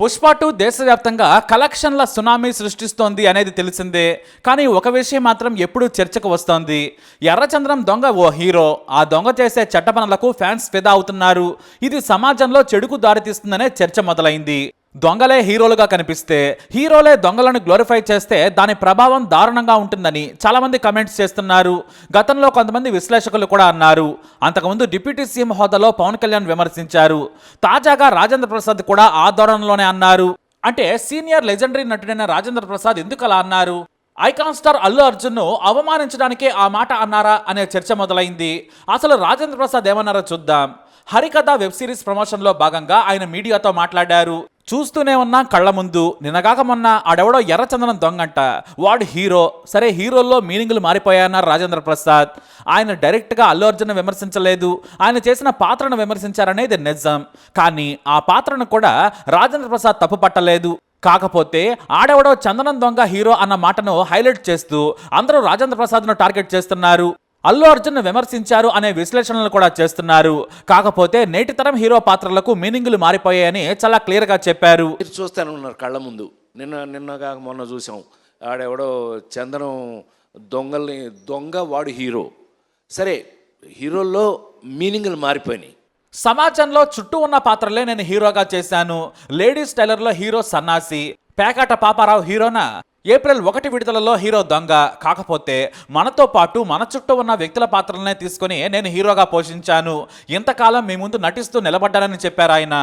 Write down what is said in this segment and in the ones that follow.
Pushpa two దేశవ్యాప్తంగా కలెక్షన్ల tsunami సృష్టిస్తోంది అనేది తెలిసిందే. కానీ ఒక విషయం మాత్రం ఎప్పుడూ చర్చకు వస్తోంది. ఎర్రచంద్రం దొంగ ఓ హీరో ఆ దొంగ చేసే చెడ్డ ఫ్యాన్స్ ఫిదా అవుతున్నారు. ఇది సమాజంలో చెడుకు దారితీస్తుందనే చర్చ మొదలైంది. దొంగలే హీరోలుగా కనిపిస్తే హీరోలే దొంగలను గ్లోరిఫై చేస్తే దాని ప్రభావం దారుణంగా ఉంటుందని చాలామంది కమెంట్స్ చేస్తున్నారు. గతంలో కొంతమంది విశ్లేషకులు కూడా అన్నారు. అంతకుముందు డిప్యూటీ సీఎం హోదాలో పవన్ కళ్యాణ్ విమర్శించారు. తాజాగా రాజేంద్ర ప్రసాద్ కూడా ఆ ధోరణిలోనే అన్నారు. అంటే సీనియర్ లెజెండరీ నటుడైన రాజేంద్ర ప్రసాద్ ఎందుకు అలా అన్నారు? ఐకాన్ స్టార్ అల్లు అర్జున్ను అవమానించడానికే ఆ మాట అన్నారా అనే చర్చ మొదలైంది. అసలు రాజేంద్ర ప్రసాద్ ఏమన్నారో చూద్దాం. హరికథ వెబ్ సిరీస్ ప్రమోషన్లో భాగంగా ఆయన మీడియాతో మాట్లాడారు. చూస్తూనే ఉన్నా కళ్ళ ముందు. నిన్నగాక మొన్న ఆడెవడో ఎర్రచందనం దొంగంట. వాడు హీరో. సరే హీరోల్లో మీనింగులు మారిపోయాయన్నారు రాజేంద్ర ప్రసాద్. ఆయన డైరెక్ట్గా అల్లు అర్జున్ విమర్శించలేదు. ఆయన చేసిన పాత్రను విమర్శించారనేది నిజం. కానీ ఆ పాత్రను కూడా రాజేంద్ర ప్రసాద్ తప్పు పట్టలేదు. కాకపోతే ఆడెవడో చందనం దొంగ హీరో అన్న మాటను హైలైట్ చేస్తూ అందరూ రాజేంద్ర ప్రసాద్ను టార్గెట్ చేస్తున్నారు. అల్లు అర్జున్ విమర్శించారు అనే విశ్లేషణలు కూడా చేస్తున్నారు. కాకపోతే నేటి తరం హీరో పాత్రలకు మీనింగులు మారిపోయాయని చాలా క్లియర్గా చెప్పారు. చూస్తూనే ఉన్నారు కళ్ళ ముందు. నిన్న నిన్న కాక మొన్న చూసాం. ఆడెవడో చందనం దొంగల్ని దొంగ వాడు హీరో. సరే హీరోల్లో మీనింగ్లు మారిపోయినాయి. సమాజంలో చుట్టూ ఉన్న పాత్రలే నేను హీరోగా చేశాను. లేడీస్ టైలర్లో హీరో సన్నాసి. పేకాట పాపారావు హీరోనా? ఏప్రిల్ ఒకటి విడుదలలో హీరో దొంగ కాకపోతే మనతో పాటు మన చుట్టూ ఉన్న వ్యక్తుల పాత్రలనే తీసుకొని నేను హీరోగా పోషించాను. ఇంతకాలం మీ ముందు నటిస్తూ నిలబడ్డానని చెప్పారు ఆయన.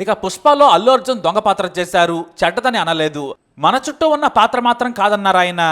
ఇక పుష్పలో అల్లు అర్జున్ దొంగ పాత్ర చేశారు. చెడ్డదని అనలేదు. మన చుట్టూ ఉన్న పాత్ర మాత్రం కాదన్నారు ఆయన.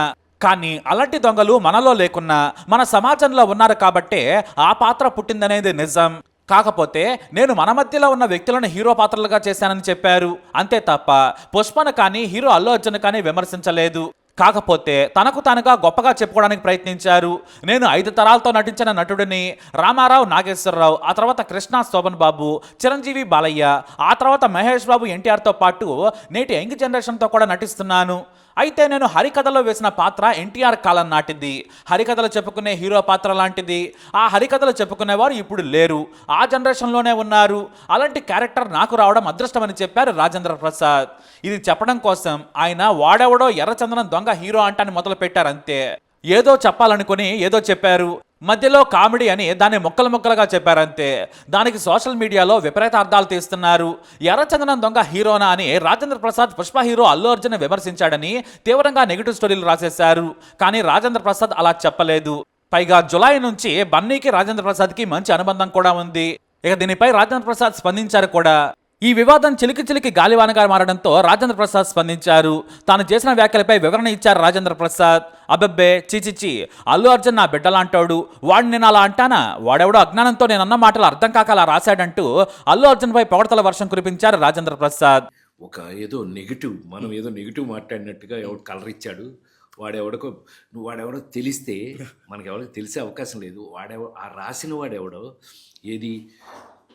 కానీ అలాంటి దొంగలు మనలో లేకున్నా మన సమాజంలో ఉన్నారు కాబట్టే ఆ పాత్ర పుట్టిందనేది నిజం. కాకపోతే నేను మన మధ్యలో ఉన్న వ్యక్తులను హీరో పాత్రలుగా చేశానని చెప్పారు. అంతే తప్ప పుష్పను కానీ హీరో అల్లు అర్జున్ కానీ విమర్శించలేదు. కాకపోతే తనకు తానుగా గొప్పగా చెప్పుకోవడానికి ప్రయత్నించారు. నేను ఐదు తరాలతో నటించిన నటుడిని రామారావు నాగేశ్వరరావు ఆ తర్వాత కృష్ణ శోభన్ బాబు చిరంజీవి బాలయ్య ఆ తర్వాత మహేష్ బాబు ఎన్టీఆర్తో పాటు నేటి యంగ్ జనరేషన్తో కూడా నటిస్తున్నాను. అయితే నేను హరికథలో వేసిన పాత్ర ఎన్టీఆర్ కాలం నాటిది. హరికథలు చెప్పుకునే హీరో పాత్ర లాంటిది. ఆ హరికథలు చెప్పుకునేవారు ఇప్పుడు లేరు. ఆ జనరేషన్లోనే ఉన్నారు. అలాంటి క్యారెక్టర్ నాకు రావడం అదృష్టమని చెప్పారు రాజేంద్ర ప్రసాద్. ఇది చెప్పడం కోసం ఆయన వాడెవడో ఎర్రచందనం దొంగ హీరో అంటాను మొదలు పెట్టారు అంతే ఏదో చెప్పాలనుకుని ఏదో చెప్పారు. మధ్యలో కామెడీ అని దాన్ని ముక్కలు ముక్కలుగా చెప్పారంతే. దానికి సోషల్ మీడియాలో విపరీత అర్థాలు తీస్తున్నారు. ఎర్రచందనం దొంగ హీరోనా అని రాజేంద్ర ప్రసాద్ పుష్ప హీరో అల్లు అర్జున్ విమర్శించాడని తీవ్రంగా నెగిటివ్ స్టోరీలు రాసేశారు. కానీ రాజేంద్ర ప్రసాద్ అలా చెప్పలేదు. పైగా జులై నుంచి బన్నీకి రాజేంద్ర ప్రసాద్కి మంచి అనుబంధం కూడా ఉంది. ఇక దీనిపై రాజేంద్ర ప్రసాద్ స్పందించారు కూడా. ఈ వివాదం చిలికి చిలికి గాలివానగా మారడంతో రాజేంద్ర ప్రసాద్ స్పందించారు. తాను చేసిన వ్యాఖ్యలపై వివరణ ఇచ్చారు రాజేంద్ర ప్రసాద్. అబ్బబ్బే చిచిచి అల్లు అర్జున్ నా బిడ్డలాంటాడు. వాడిని నేను అలా అంటానా? వాడెవడో అజ్ఞానంతో నేను అన్న మాటలు అర్థం కాక అలా రాశాడంటూ అల్లు అర్జున్పై పొగడతల వర్షం కురిపించారు రాజేంద్ర ప్రసాద్. ఒక ఏదో నెగిటివ్ మనం ఏదో నెగిటివ్ మాట్లాడినట్టుగా ఎవడు కలర్ ఇచ్చాడు. వాడెవడకో నువ్వు వాడెవడో తెలిస్తే మనకి ఎవరికి తెలిసే అవకాశం లేదు. వాడెవ ఆ రాసిన వాడెవడో? ఏది?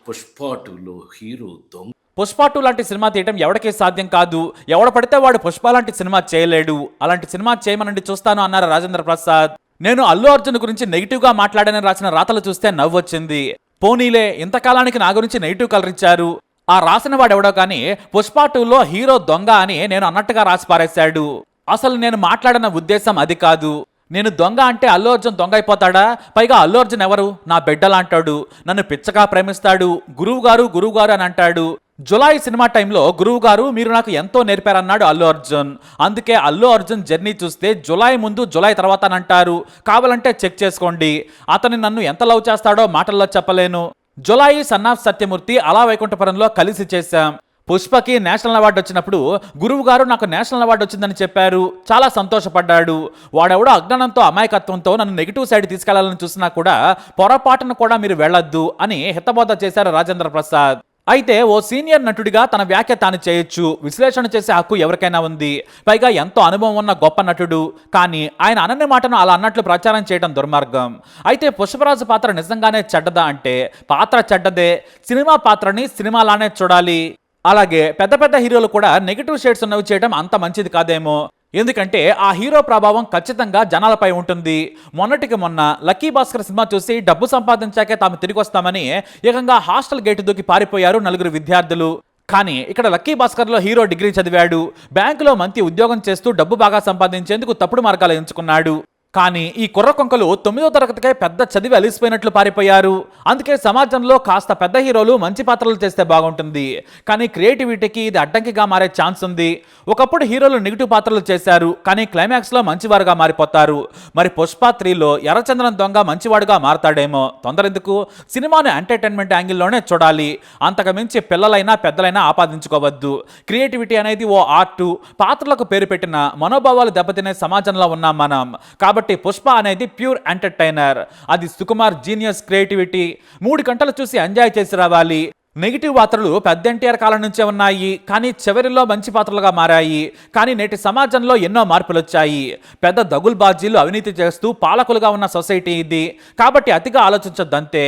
పుష్పాటులో హీరో దొంగ పుష్ప టూ లాంటి సినిమా తీయటం ఎవరికీ సాధ్యం కాదు. ఎవడ పడితే వాడు పుష్ప లాంటి సినిమా చేయలేడు. అలాంటి సినిమా చేయమనండి చూస్తాను అన్నారు రాజేంద్ర ప్రసాద్. నేను అల్లు అర్జున్ గురించి నెగిటివ్గా మాట్లాడని రాసిన రాతలు చూస్తే నవ్వొచ్చింది. పోనీలే ఇంతకాలానికి నా గురించి నెగిటివ్ కలర్ ఇచ్చారు. ఆ రాసిన వాడెవడో కానీ పుష్ప టూలో హీరో దొంగ అని నేను అన్నట్టుగా రాసి పారేశాడు. అసలు నేను మాట్లాడిన ఉద్దేశం అది కాదు. నేను దొంగ అంటే అల్లు అర్జున్ దొంగ అయిపోతాడా? పైగా అల్లు అర్జున్ ఎవరు? నా బిడ్డలాంటాడు. నన్ను పిచ్చగా ప్రేమిస్తాడు. గురువుగారు గురువుగారు అని అంటాడు. జులై సినిమా టైంలో గురువు గారు మీరు నాకు ఎంతో నేర్పారన్నాడు అల్లు అర్జున్. అందుకే అల్లు అర్జున్ జర్నీ చూస్తే జులై ముందు జులై తర్వాత అని అంటారు కావాలంటే చెక్ చేసుకోండి. అతను నన్ను ఎంత లవ్ చేస్తాడో మాటల్లో చెప్పలేను. జులై సన్నాఫ్ సత్యమూర్తి అలా వైకుంఠపురంలో కలిసి చేశాం. పుష్పకి నేషనల్ అవార్డు వచ్చినప్పుడు గురువు గారు నాకు నేషనల్ అవార్డు వచ్చిందని చెప్పారు. చాలా సంతోషపడ్డాడు. వాడెవడో అజ్ఞానంతో అమాయకత్వంతో నన్ను నెగిటివ్ సైడ్ తీసుకెళ్ళాలని చూసినా కూడా పొరపాటును కూడా మీరు వెళ్ళొద్దు అని హితబోధ చేశారు రాజేంద్ర ప్రసాద్. అయితే ఓ సీనియర్ నటుడిగా తన వ్యాఖ్య తాను చేయొచ్చు. విశ్లేషణ చేసే హక్కు ఎవరికైనా ఉంది. పైగా ఎంతో అనుభవం ఉన్న గొప్ప నటుడు. కానీ ఆయన అనని మాటను అలా అన్నట్లు ప్రచారం చేయడం దుర్మార్గం. అయితే పుష్పరాజు పాత్ర నిజంగానే చెడ్డదా అంటే పాత్ర చెడ్డదే. సినిమా పాత్రని సినిమాలానే చూడాలి. అలాగే పెద్ద పెద్ద హీరోలు కూడా నెగిటివ్ షేడ్స్ ఉన్నవి చేయడం అంత మంచిది కాదేమో. ఎందుకంటే ఆ హీరో ప్రభావం ఖచ్చితంగా జనాలపై ఉంటుంది. మొన్నటికి మొన్న లక్కీ భాస్కర్ సినిమా చూసి డబ్బు సంపాదించాకే తాము తిరిగి వస్తామని ఏకంగా హాస్టల్ గేటు దూకి పారిపోయారు నలుగురు విద్యార్థులు. కానీ ఇక్కడ లక్కీ భాస్కర్లో హీరో డిగ్రీ చదివాడు. బ్యాంకులో మంచి ఉద్యోగం చేస్తూ డబ్బు బాగా సంపాదించేందుకు తప్పుడు మార్గాలు ఎంచుకున్నాడు. కానీ ఈ కుర్ర కొంకలు తొమ్మిదో తరగతికే పెద్ద చదివి అలిసిపోయినట్లు పారిపోయారు. అందుకే సమాజంలో కాస్త పెద్ద హీరోలు మంచి పాత్రలు చేస్తే బాగుంటుంది. కానీ క్రియేటివిటీకి ఇది అడ్డంకిగా మారే ఛాన్స్ ఉంది. ఒకప్పుడు హీరోలు నెగిటివ్ పాత్రలు చేశారు కానీ క్లైమాక్స్లో మంచివారుగా మారిపోతారు. మరి పుష్ప త్రీలో ఎర్రచంద్రన్ దొంగ మంచివాడుగా మారతాడేమో తొందరెందుకు? సినిమాను ఎంటర్టైన్మెంట్ యాంగిల్లోనే చూడాలి. అంతకు మించి పిల్లలైనా పెద్దలైనా ఆపాదించుకోవద్దు. క్రియేటివిటీ అనేది ఓ ఆర్టు. పాత్రలకు పేరు పెట్టిన మనోభావాలు దెబ్బతినే సమాజంలో ఉన్నాం మనం. కాబట్టి కాబట్టి పుష్ప అనేది ప్యూర్ ఎంటర్టైనర్. అది సుకుమార్ జీనియస్ క్రియేటివిటీ. మూడు గంటలు చూసి ఎంజాయ్ చేసి రావాలి. నెగిటివ్ పాత్రలు పెద్ద ఎన్టీఆర్ కాలం నుంచే ఉన్నాయి. కానీ చివరిలో మంచి పాత్రలుగా మారాయి. కానీ నేటి సమాజంలో ఎన్నో మార్పులు వచ్చాయి. పెద్ద దగుల్ బాజీలు అవినీతి చేస్తూ పాలకులుగా ఉన్న సొసైటీ ఇది. కాబట్టి అతిగా ఆలోచించొద్దంతే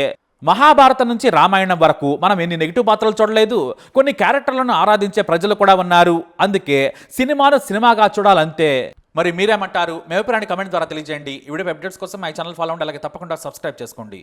మహాభారతం నుంచి రామాయణం వరకు మనం ఎన్ని నెగిటివ్ పాత్రలు చూడలేదు. కొన్ని క్యారెక్టర్లను ఆరాధించే ప్రజలు కూడా ఉన్నారు. అందుకే సినిమాను సినిమాగా చూడాలంతే. మరి మీరేమంటారు? మీ అభిప్రాయాన్ని కమెంట్ ద్వారా తెలియజేయండి. ఈ వీడియో అప్డేట్స్ కోసం మై ఛానల్ ఫాలో అవ్వండి. అలాగే తప్పకుండా సబ్స్క్రైబ్ చేసుకోండి.